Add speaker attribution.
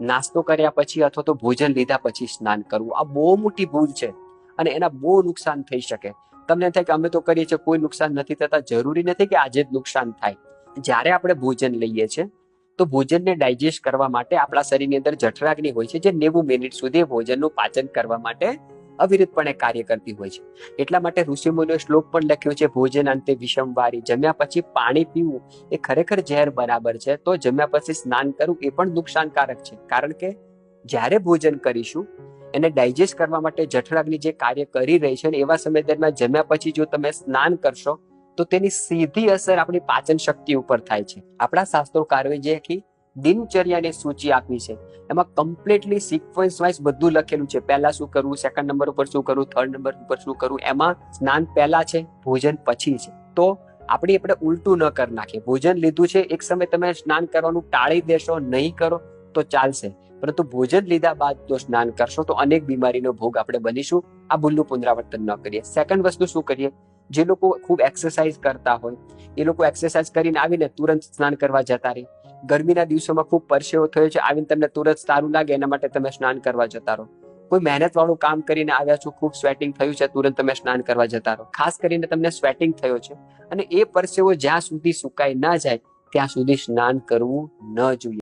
Speaker 1: નાસ્તો કર્યા પછી અથવા તો ભોજન લીધા પછી સ્નાન કરવું. આ બહુ મોટી ભૂલ છે અને એના બહુ નુકસાન થઈ શકે. તમને થાય કે અમે તો કરીએ છીએ, કોઈ નુકસાન નથી થતા. જરૂરી નથી કે આજે જ નુકસાન થાય. જ્યારે આપણે ભોજન લઈએ છીએ, તો ભોજનને ડાયજેસ્ટ કરવા માટે આપણા શરીરની અંદર જઠરાગ્નિ હોય છે, જે નેવું મિનિટ સુધી ભોજનનું પાચન કરવા માટે અવિરતપણે કાર્ય કરતી હોય છે. એટલા માટે ઋષિમુનિઓ શ્લોક પણ લખ્યો છે, ભોજન અંતે વિષમવારી જમ્યા પછી પાણી પીવું એ ખરેખર ઝેર બરાબર છે. તો જમ્યા પછી સ્નાન કરવું એ પણ નુકસાનકારક છે. કારણ કે જ્યારે ભોજન કરીશું, એને ડાયજેસ્ટ કરવા માટે જઠરાગ્નિ જે કાર્ય કરી રહી છે ને એવા સમય દરમિયાન જમ્યા પછી જો તમે સ્નાન કરશો, તો તેની સીધી અસર આપણી પાચન શક્તિ ઉપર થાય છે. આપણા શાસ્ત્રોકારોએ જે દિનચર્યાની સૂચિ આપી છે. એમાં કમ્પ્લીટલી સિક્વન્સ વાઇઝ બધું લખેલું છે. પહેલા શું કરવું સેકન્ડ નંબર ઉપર શું કરવું થર્ડ નંબર ઉપર શું કરવું, એમાં સ્નાન પહેલા છે, ભોજન પછી છે. તો આપણે આપણે ઉલટું ન કરી નાખીએ. ભોજન લીધું છે, એક સમય તમે સ્નાન કરવાનું ટાળી દેશો, નહીં કરો, તો ચાલશે. પરંતુ ભોજન લીધા બાદ જો સ્નાન કરશો, તો અનેક બીમારીનો ભોગ આપણે બનીશું. આ ભૂલનું પુનરાવર્તન ન કરીએ. સેકન્ડ વસ્તુ શું કરીએ? જે લોકો ખૂબ એક્સરસાઇઝ કરતા હોય, એ લોકો એક્સરસાઇઝ કરીને આવીને તુરંત સ્નાન કરવા જતા રહે. ગરમીના દિવસોમાં ખૂબ પરસેવો થયો છે, આવીને તમને તુરંત સારું લાગે, એના માટે તમે સ્નાન કરવા જતા રહો. કોઈ મહેનત વાળું કામ કરીને આવ્યા છો, ખૂબ સ્વેટિંગ થયું છે, તુરંત તમે સ્નાન કરવા જતા રહો. ખાસ કરીને તમને સ્વેટિંગ થયો છે અને એ પરસેવો જ્યાં સુધી સુકાઈ ના જાય, ત્યાં સુધી સ્નાન કરવું ન જોઈએ.